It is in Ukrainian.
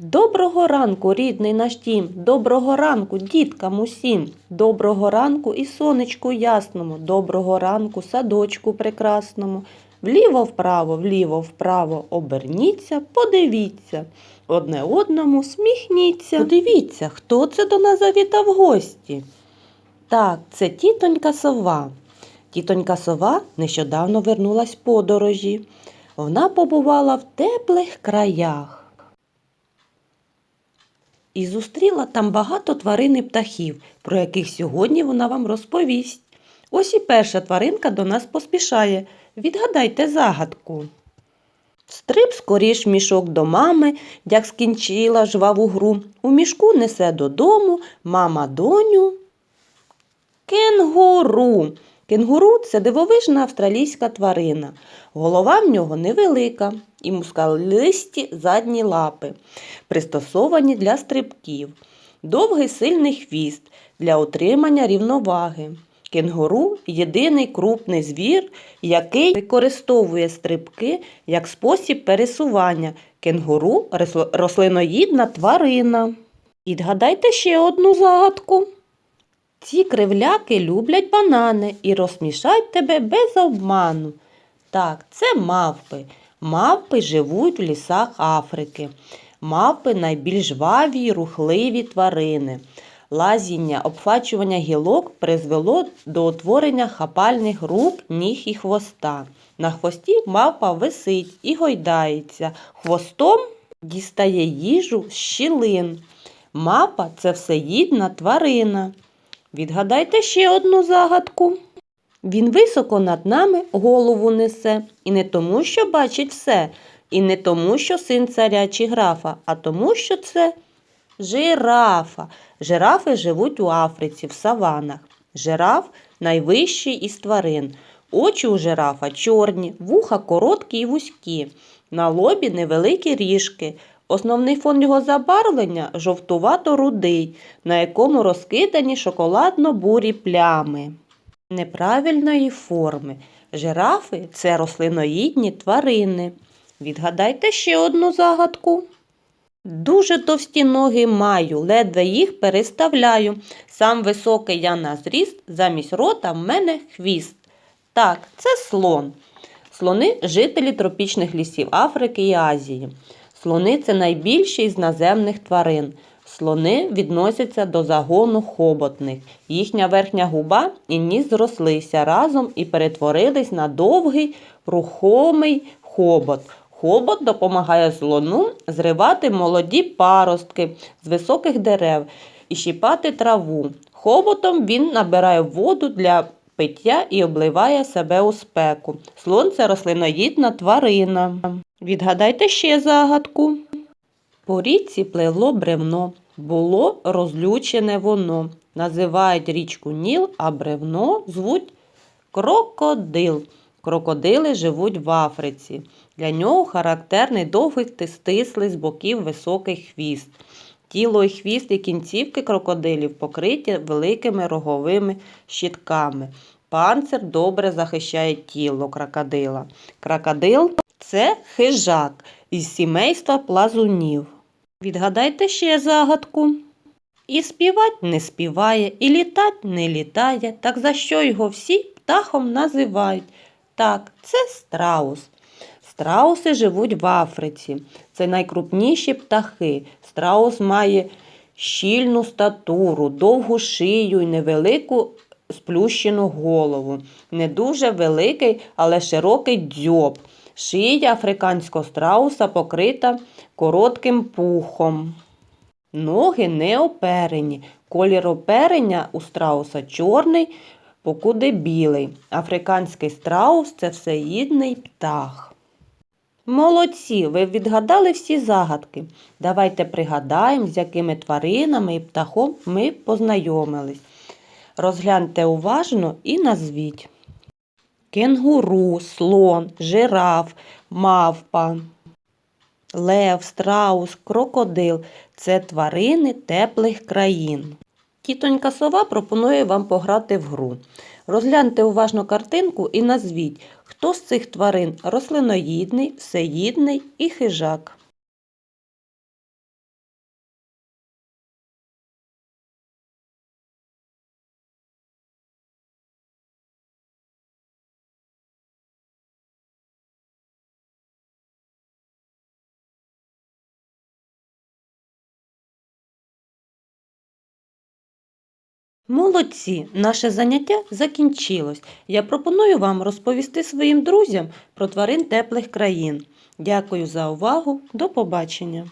Доброго ранку, рідний наш дім, доброго ранку, діткам усім, доброго ранку і сонечку ясному, доброго ранку, садочку прекрасному. Вліво вправо, вліво вправо, оберніться, подивіться, одне одному сміхніться. Подивіться, хто це до нас завітав гості. Так, це тітонька сова. Тітонька сова нещодавно вернулась подорожі. Вона побувала в теплих краях і зустріла там багато тварин і птахів, про яких сьогодні вона вам розповість. Ось і перша тваринка до нас поспішає. Відгадайте загадку. Стриб скоріш мішок до мами, як скінчила жваву гру. У мішку несе додому мама доню. Кенгуру. Кенгуру це дивовижна австралійська тварина. Голова в нього невелика і мускалисті задні лапи, пристосовані для стрибків, довгий сильний хвіст для отримання рівноваги. Кенгуру єдиний крупний звір, який використовує стрибки як спосіб пересування. Кенгуру рослиноїдна тварина. І згадайте ще одну загадку. Ці кривляки люблять банани і розсмішать тебе без обману. Так, це мавпи. Мавпи живуть в лісах Африки. Мавпи найбільш жваві й рухливі тварини. Лазіння, обфачування гілок призвело до утворення хапальних рук, ніг і хвоста. На хвості мавпа висить і гойдається. Хвостом дістає їжу з щілин. Мапа це всеїдна тварина. Відгадайте ще одну загадку. Він високо над нами голову несе, і не тому, що бачить все, і не тому, що син царя чи графа, а тому, що це жирафа. Жирафи живуть у Африці, в саванах. Жираф найвищий із тварин. Очі у жирафа чорні, вуха короткі і вузькі, на лобі невеликі ріжки. Основний фон його забарвлення жовтувато-рудий, на якому розкидані шоколадно-бурі плями. Неправильної форми. Жирафи це рослиноїдні тварини. Відгадайте ще одну загадку. Дуже товсті ноги маю, ледве їх переставляю. Сам високий я на зріст, замість рота в мене хвіст. Так, це слон. Слони жителі тропічних лісів Африки і Азії. Слони це найбільші з наземних тварин. Слони відносяться до загону хоботних. Їхня верхня губа і ніс зрослися разом і перетворились на довгий рухомий хобот. Хобот допомагає слону зривати молоді паростки з високих дерев і щіпати траву. Хоботом він набирає воду для пиття і обливає себе у спеку. Слон це рослиноїдна тварина. Відгадайте ще загадку. По річці пливло бревно, було розлючене воно. Називають річку Ніл, а бревно звуть крокодил. Крокодили живуть в Африці. Для нього характерний довгий ти- стислий з боків високий хвіст. Тіло і хвіст і кінцівки крокодилів покриті великими роговими щітками. Панцир добре захищає тіло крокодила. Крокодил це хижак із сімейства плазунів. Відгадайте ще загадку. І співать не співає, і літать не літає. Так за що його всі птахом називають? Так, це страус. Страуси живуть в Африці. Це найкрупніші птахи. Страус має щільну статуру, довгу шию і невелику сплющену голову. Не дуже великий, але широкий дзьоб. Шия африканського страуса покрита коротким пухом. Ноги не оперені. Колір оперення у страуса чорний, покуди білий. Африканський страус це всеїдний птах. Молодці, ви відгадали всі загадки. Давайте пригадаємо, з якими тваринами і птахом ми познайомились. Розгляньте уважно і назвіть. Кенгуру, слон, жираф, мавпа, лев, страус, крокодил це тварини теплих країн. Тітонька сова пропонує вам пограти в гру. Розгляньте уважно картинку і назвіть, хто з цих тварин рослиноїдний, всеїдний і хижак. Молодці, наше заняття закінчилось. Я пропоную вам розповісти своїм друзям про тварин теплих країн. Дякую за увагу. До побачення.